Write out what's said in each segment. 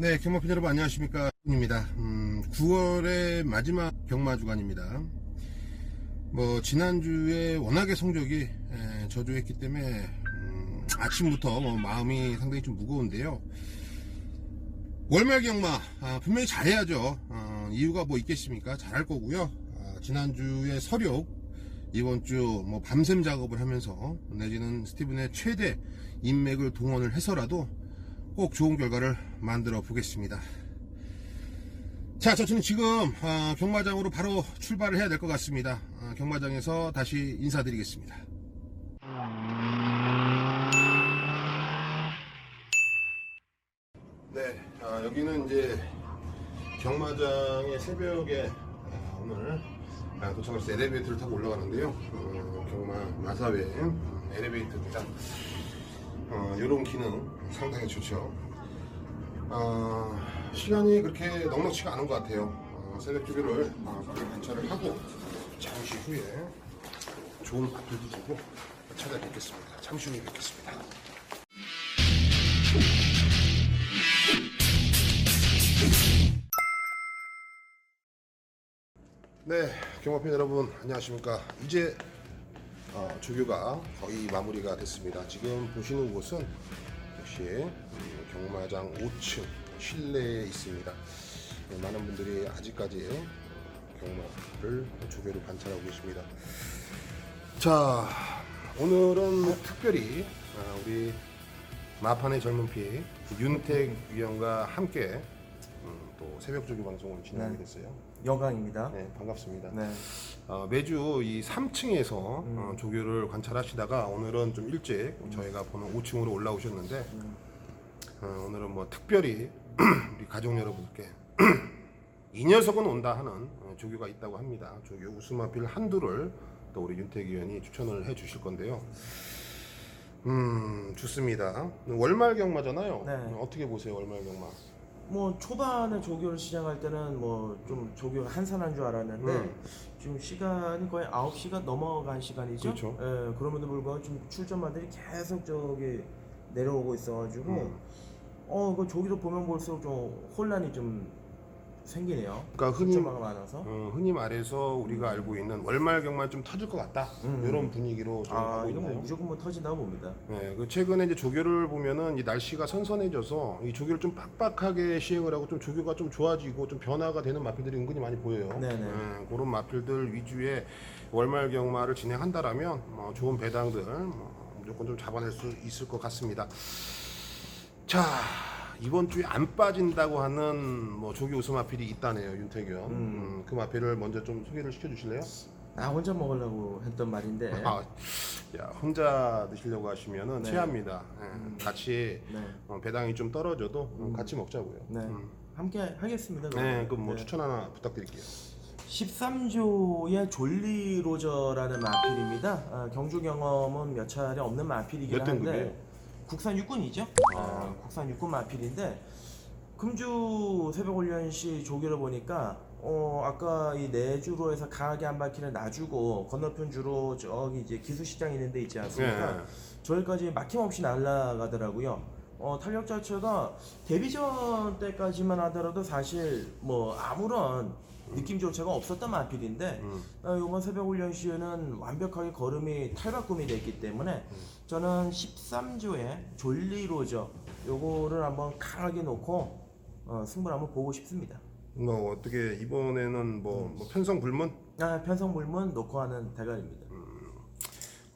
네, 경마팬 여러분 안녕하십니까? 입니다. 음, 9월의 마지막 경마 주간입니다. 뭐 지난주에 워낙에 성적이 에, 저조했기 때문에 음, 아침부터 뭐 마음이 상당히 좀 무거운데요. 월말 경마 아, 분명히 잘해야죠. 어, 이유가 뭐 있겠습니까? 잘할 거고요. 아, 지난주에 서력 이번 주 뭐 밤샘 작업을 하면서 내지는 스티븐의 최대 인맥을 동원을 해서라도 꼭 좋은 결과를 만들어 보겠습니다. 자, 저는 지금 아, 경마장으로 바로 출발을 해야 될 것 같습니다. 아, 경마장에서 다시 인사드리겠습니다. 네, 아, 여기는 이제 경마장의 새벽에 아, 오늘 아, 도착을 해서 엘리베이터를 타고 올라가는데요. 어, 경마 마사회 음, 엘리베이터입니다. 어, 이런 기능 상당히 좋죠. 어, 시간이 그렇게 넉넉치가 않은 것 같아요. 어, 새벽 주기를 어, 관찰을 하고 잠시 후에 좋은 앞을도 두고 찾아뵙겠습니다. 잠시 후에 뵙겠습니다. 네, 경마팬 여러분 안녕하십니까? 이제 어, 조교가 거의 마무리가 됐습니다. 지금 보시는 곳은 역시 음, 경마장 5층 실내에 있습니다. 네, 많은 분들이 아직까지 경마를 조교를 관찰하고 계십니다. 자, 오늘은 특별히 아, 우리 마판의 젊은 피 윤택 위원과 함께 음, 또 새벽 조교 방송을 진행하게 네. 됐어요. 영광입니다. 네, 반갑습니다. 네. 어, 매주 이 3층에서 어, 조교를 관찰하시다가 오늘은 좀 일찍 저희가 보는 5층으로 올라오셨는데 어, 오늘은 뭐 특별히 우리 가족 여러분께 이 녀석은 온다 하는 어, 조교가 있다고 합니다. 조교 웃음아필 한두를 또 우리 윤택 의원이 추천을 해 주실 건데요. 음 좋습니다. 월말 경마잖아요. 네. 어떻게 보세요 월말 경마? 뭐 초반에 조교를 시작할 때는 뭐 좀 조교가 한산한 줄 알았는데 음. 지금 시간이 거의 9시가 넘어간 시간이죠. 그렇죠. 예, 그럼에도 불구하고 좀 출전마들이 계속 저기 내려오고 있어가지고 음. 어, 그 조기로 보면 볼수록 좀 혼란이 좀 생기네요. 그러니까 흔히 출전마가 많아서. 어, 흔히 말해서 우리가 알고 있는 월말 경마 좀 터질 것 같다 음. 이런 분위기로 좀 아, 가고 뭐 있는데요. 무조건 뭐 터진다고 봅니다. 네, 그 최근에 이제 조교를 보면은 이 날씨가 선선해져서 이 조교를 좀 빡빡하게 시행을 하고 좀 조교가 좀 좋아지고 좀 변화가 되는 마필들이 은근히 많이 보여요. 네네. 네, 그런 마필들 위주의 월말 경마를 진행한다라면 뭐 좋은 배당들 뭐 무조건 좀 잡아낼 수 있을 것 같습니다. 자 이번 주에 안 빠진다고 하는 뭐 조교 우승 마필이 있다네요 윤태규. 음, 그 마필을 먼저 좀 소개를 시켜주실래요? 나 혼자 먹으려고 했던 말인데. 아, 야 혼자 드시려고 하시면은 네. 최합니다. 예, 같이 네. 어, 배당이 좀 떨어져도 어, 같이 먹자고요. 네. 음. 함께 하겠습니다. 네. 그럼 뭐 네. 추천 하나 부탁드릴게요. 13조의 졸리 로저라는 마필입니다. 아, 경주 경험은 몇 차례 없는 마필이긴 몇 한데 등급이에요? 국산 육군이죠. 아, 국산 육군 마필인데 금주 새벽 훈련 시 조교를 보니까 어 아까 이 내주로 해서 강하게 한 바퀴를 놔주고 건너편 주로 저기 이제 기수시장 있는 데 있지 않습니까? 네. 저기까지 막힘없이 날아가더라고요. 어, 탄력 자체가 데뷔전 때까지만 하더라도 사실 뭐 아무런 느낌 조차가 없었던 마필인데 음. 어, 이번 새벽 훈련 시에는 완벽하게 걸음이 탈바꿈이 됐기 때문에 저는 13조의 졸리 로저 요거를 한번 강하게 놓고 어, 승부를 한번 보고 싶습니다. 뭐 어떻게 이번에는 뭐, 뭐 편성 불문? 아, 편성 불문 놓고 하는 대결입니다.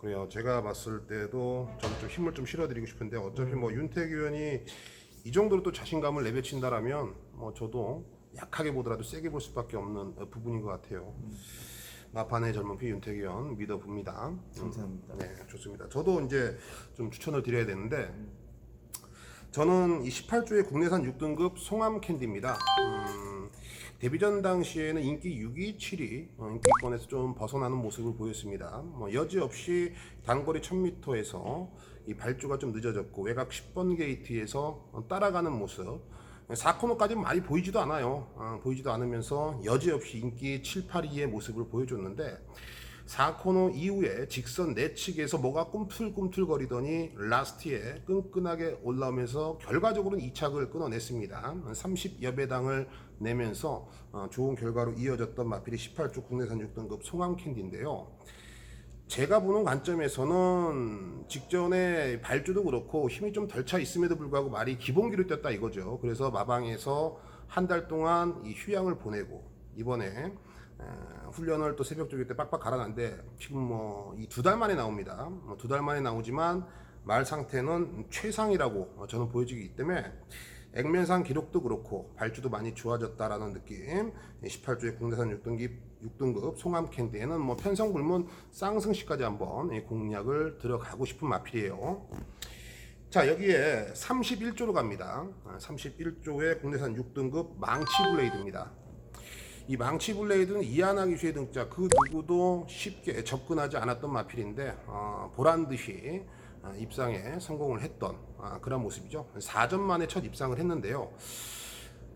그래요. 제가 봤을 때도 저는 좀 힘을 좀 실어드리고 싶은데 어차피 뭐 윤택 의원이 이 정도로 또 자신감을 내비친다라면 뭐 저도 약하게 보더라도 세게 볼 수밖에 없는 어, 부분인 것 같아요. 마판의 젊은 피 윤택 의원 믿어봅니다. 음. 감사합니다. 네, 좋습니다. 저도 이제 좀 추천을 드려야 되는데 저는 이 18조의 국내산 6등급 송암 캔디입니다. 음, 데뷔전 당시에는 인기 6위, 7위 어, 인기권에서 좀 벗어나는 모습을 보였습니다. 뭐 여지없이 단거리 1000m에서 이 발주가 좀 늦어졌고 외곽 10번 게이트에서 어, 따라가는 모습 4코너까지 많이 보이지도 않아요. 어, 보이지도 않으면서 여지없이 인기 7, 8위의 모습을 보여줬는데 4코너 이후에 직선 내측에서 뭐가 꿈틀꿈틀거리더니 라스트에 끈끈하게 올라오면서 결과적으로는 2착을 끊어냈습니다. 30여 배당을 내면서 어, 좋은 결과로 이어졌던 마필이 18조 국내산 6등급 송암 캔디인데요. 제가 보는 관점에서는 직전에 발주도 그렇고 힘이 좀 덜 차 있음에도 불구하고 말이 기본기로 뛰었다 이거죠. 그래서 마방에서 한 달 동안 이 휴양을 보내고 이번에 에, 훈련을 또 새벽 조기 때 빡빡 갈아놨는데 지금 뭐 이 두 달 만에 나옵니다. 뭐두달 만에 나오지만 말 상태는 최상이라고 어, 저는 보여지기 때문에 액면상 기록도 그렇고 발주도 많이 좋아졌다라는 느낌. 18조의 국내산 6등급 6등급 송암 캔디에는 뭐 편성불문 쌍승시까지 한번 이 공략을 들어가고 싶은 마필이에요. 자 여기에 31조로 갑니다. 31조의 국내산 6등급 망치 블레이드입니다. 이 망치 블레이드는 이하나 기수의 등자 그 누구도 쉽게 접근하지 않았던 마필인데 어, 보란 듯이 어, 입상에 성공을 했던 아, 그런 모습이죠. 4전 만에 첫 입상을 했는데요.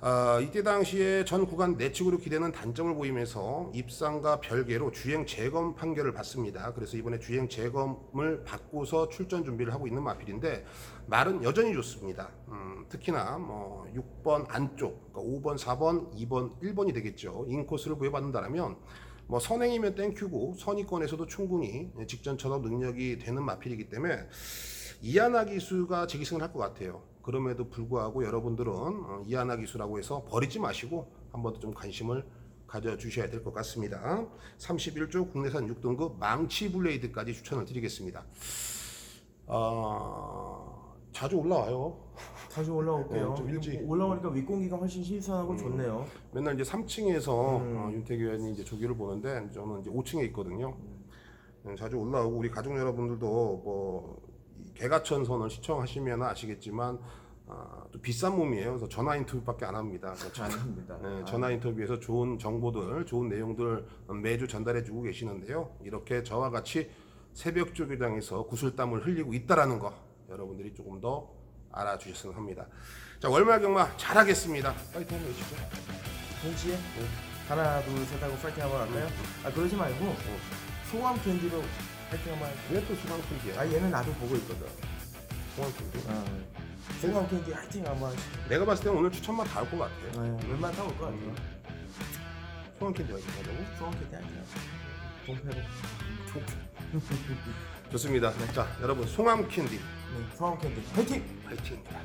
아, 이때 당시에 전 구간 내측으로 기대는 단점을 보이면서 입상과 별개로 주행 재검 판결을 받습니다. 그래서 이번에 주행 재검을 받고서 출전 준비를 하고 있는 마필인데 말은 여전히 좋습니다. 음, 특히나 뭐 6번 안쪽, 그러니까 5번, 4번, 2번, 1번이 되겠죠. 인코스를 부여받는다면 뭐 선행이면 땡큐고 선의권에서도 충분히 직전처럼 능력이 되는 마필이기 때문에 이하나 기수가 재기승을 할 것 같아요. 그럼에도 불구하고 여러분들은 어, 이하나 기수라고 해서 버리지 마시고 한번더좀 관심을 가져주셔야 될 것 같습니다. 31조 국내산 6등급 망치 블레이드까지 추천을 드리겠습니다. 아, 자주 올라와요. 다시 올라올게요. 네, 좀 일찍. 올라오니까 윗공기가 훨씬 신선하고 좋네요. 맨날 이제 3층에서 어, 윤태기 의원이 이제 조기를 보는데 저는 이제 5층에 있거든요. 음, 자주 올라오고 우리 가족 여러분들도 뭐이 개가천 선을 시청하시면 아시겠지만 아, 또 비싼 몸이에요. 그래서 전화 인터뷰밖에 안 합니다. 그래서 전- 아닙니다. 네, 전화 인터뷰에서 좋은 정보들, 좋은 내용들 매주 전달해주고 계시는데요. 이렇게 저와 같이 새벽 조교장에서 구슬땀을 흘리고 있다라는 거 여러분들이 조금 더 알아주셨으면 합니다. 자 월말 경마 잘하겠습니다. 파이팅 한번 해주시죠. 동시에 하나 둘셋 하고 파이팅 한번 할까요? 아 그러지 말고 소감 캔디로 파이팅 한번 할게요. 왜또 수강 캔디야? 아 얘는 나도 보고 있거든. 수강 캔디? 아, 소감 캔디 파이팅 한번. 내가 봤을 때는 오늘 추천만 다 올 것 같아. 아, 웬만 타올 것 같아요. 수강 캔디 어디 가자고? 소감 캔디 할게요. 동패로. 좋습니다. 자 여러분 송암 캔디 네, 소감 캔디 파이팅! 파이팅입니다.